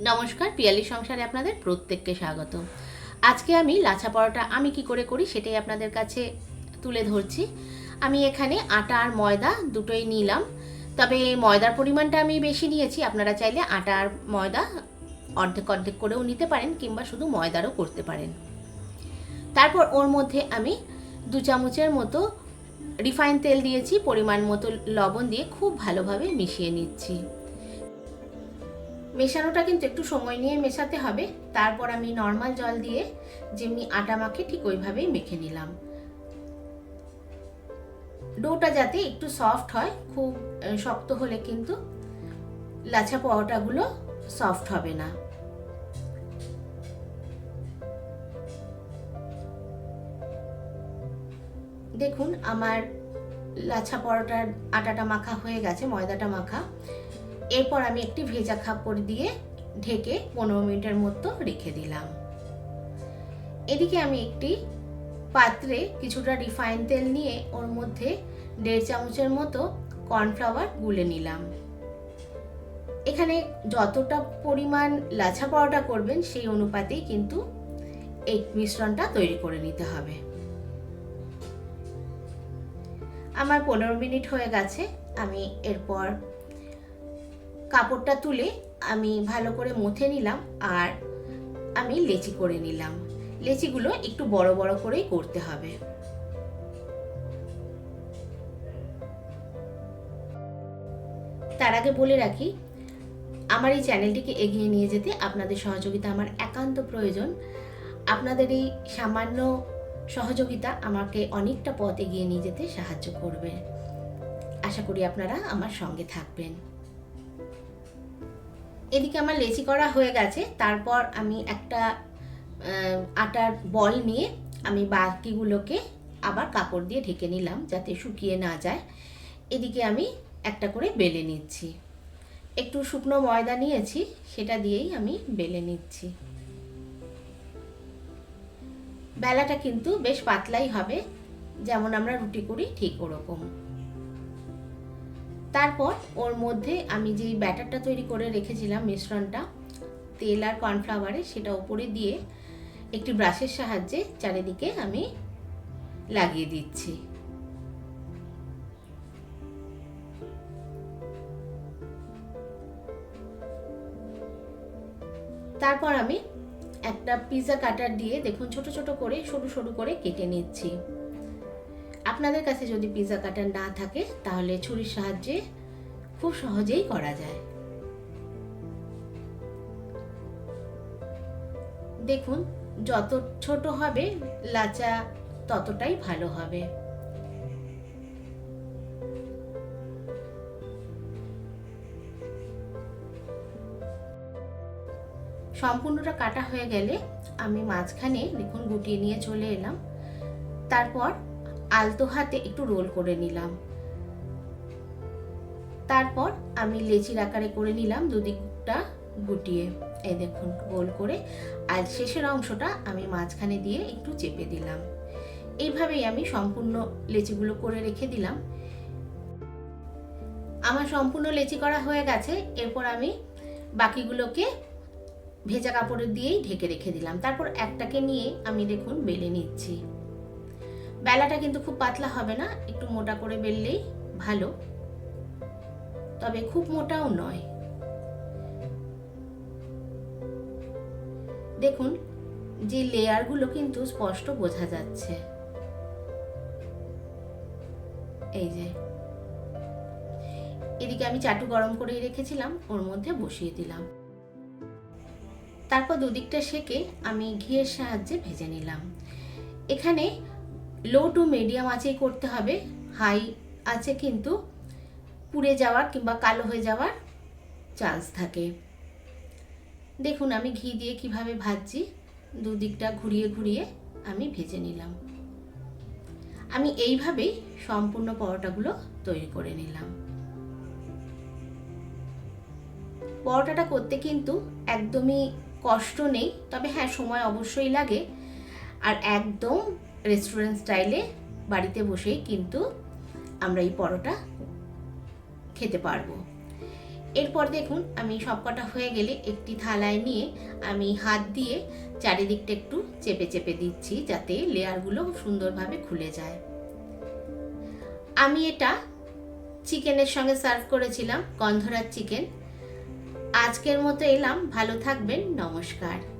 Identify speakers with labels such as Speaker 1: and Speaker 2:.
Speaker 1: নমস্কার পিয়ালি সংসারে আপনাদের প্রত্যেককে স্বাগত। আজকে আমি লাছা পরোটা আমি কি করে করি সেটাই আপনাদের কাছে তুলে ধরছি। আমি এখানে আটা আর ময়দা দুটোই নিলাম। তবে ময়দার পরিমাণটা আমি বেশি নিয়েছি, আপনারা চাইলে আটা আর ময়দা অর্ধেক অর্ধেক করেও নিতে পারেন কিংবা শুধু ময়দারও করতে পারেন। তারপর ওর মধ্যে আমি দু চামচের মতো রিফাইন তেল দিয়েছি, পরিমাণ মতো লবণ দিয়ে খুব ভালোভাবে মিশিয়ে নিচ্ছি। মেশানোটা কিন্তু একটু সময় নিয়ে মেশাতে হবে। তারপর আমি নর্মাল জল দিয়ে যেমনি আটা মাখে ঠিক ওইভাবেই মেখে নিলাম। ডোটা যাতে একটু সফট হয়, খুব শক্ত হলে কিন্তু লাচা পরোটাগুলো সফট হবে না। দেখুন, আমার লাচা পরোটার আটাটা মাখা হয়ে গেছে, ময়দাটা মাখা। এরপর আমি একটি ভেজা কাপড় দিয়ে ঢেকে পনেরো মিনিটের মতো রেখে দিলাম। এদিকে আমি একটি পাত্রে কিছুটা রিফাইন তেল নিয়ে ওর মধ্যে দেড় চামচের মতো কর্নফ্লাওয়ার গুলে নিলাম। এখানে যতটা পরিমাণ লাছা পরোটা করবেন সেই অনুপাতেই কিন্তু এই মিশ্রণটা তৈরি করে নিতে হবে। আমার পনেরো মিনিট হয়ে গেছে, আমি এরপর কাপড়টা তুলে আমি ভালো করে মুথে নিলাম আর আমি লেচি করে নিলাম। লেচিগুলো একটু বড় বড় করেই করতে হবে। তার আগে বলে রাখি, আমার এই চ্যানেলটিকে এগিয়ে নিয়ে যেতে আপনাদের সহযোগিতা আমার একান্ত প্রয়োজন। আপনাদের এই সামান্য সহযোগিতা আমাকে অনেকটা পথ এগিয়ে নিয়ে যেতে সাহায্য করবে। আশা করি আপনারা আমার সঙ্গে থাকবেন। এদিকে আমার লেচি করা হয়ে গেছে। তারপর আমি একটা আটার বল নিয়ে আমি বাকিগুলোকে আবার কাপড় দিয়ে ঢেকে নিলাম যাতে শুকিয়ে না যায়। এদিকে আমি একটা করে বেলে নিচ্ছি। একটু শুকনো ময়দা নিয়েছি, সেটা দিয়েই আমি বেলে নিচ্ছি। বেলাটা কিন্তু বেশ পাতলাই হবে, যেমন আমরা রুটি করি ঠিক ওরকম। তারপর ওর মধ্যে আমি যেই ব্যাটারটা তৈরি করে রেখেছিলাম মিশ্রণটা, তেল আর কর্নফ্লাওয়ারে সেটা ওপরে দিয়ে একটি ব্রাশের সাহায্যে চারিদিকে আমি লাগিয়ে দিচ্ছি। তারপর আমি একটা পিৎজা কাটার দিয়ে দেখুন ছোট ছোট করে সরু সরু করে কেটে নিচ্ছি। আপনাদের কাছে যদি পিৎজা কাটার না থাকে, তাহলে ছুরির সাহায্যে খুব সহজেই করা যায়। দেখুন, যত ছোট হবে, লাচা ততটাই ভালো হবে। সম্পূর্ণটা কাটা হয়ে গেলে আমি মাঝখানে দেখুন গুটিয়ে নিয়ে চলে এলাম। তারপর আলতো হাতে একটু রোল করে নিলাম। তারপর আমি লেচির আকারে করে নিলাম দুদিকটা গুটিয়ে। এই দেখুন, গোল করে আর শেষের অংশটা আমি মাঝখানে দিয়ে একটু চেপে দিলাম। এইভাবেই আমি সম্পূর্ণ লেচিগুলো করে রেখে দিলাম। আমার সম্পূর্ণ লেচি করা হয়ে গেছে, এরপর আমি বাকিগুলোকে ভেজা কাপড়ের দিয়েই ঢেকে রেখে দিলাম। তারপর একটাকে নিয়ে আমি দেখুন বেলে নিচ্ছি। বেলাটা কিন্তু খুব পাতলা হবে না, একটু মোটা করে বেললেই ভালো। তবে খুব মোটাও নয়। দেখুন, যে লেয়ারগুলো কিন্তু স্পষ্ট বোঝা যাচ্ছে। এই যে। এদিকে আমি চাটু গরম করে রেখেছিলাম, ওর মধ্যে বসিয়ে দিলাম। তারপর দুদিকটা সেকে আমি ঘিয়ের সাহায্যে ভেজে নিলাম। এখানে লো টু মিডিয়াম আঁচেই করতে হবে, হাই আছে কিন্তু পুড়ে যাওয়ার কিংবা কালো হয়ে যাওয়ার চান্স থাকে। দেখুন, আমি ঘি দিয়ে কীভাবে ভাজছি, দুদিকটা ঘুরিয়ে ঘুরিয়ে আমি ভেজে নিলাম। আমি এইভাবেই সম্পূর্ণ পরোটাগুলো তৈরি করে নিলাম। পরোটাটা করতে কিন্তু একদমই কষ্ট নেই, তবে হ্যাঁ সময় অবশ্যই লাগে। আর একদম রেস্টুরেন্ট স্টাইলে বাড়িতে বসেই কিন্তু আমরা এই পরোটা খেতে পারব। এরপর দেখুন, আমি সবকটা হয়ে গেলে একটি থালায় নিয়ে আমি হাত দিয়ে চারিদিকটা একটু চেপে চেপে দিচ্ছি যাতে লেয়ারগুলো সুন্দরভাবে খুলে যায়। আমি এটা চিকেনের সঙ্গে সার্ভ করেছিলাম, গন্ধরাজ চিকেন। আজকের মতো এলাম, ভালো থাকবেন, নমস্কার।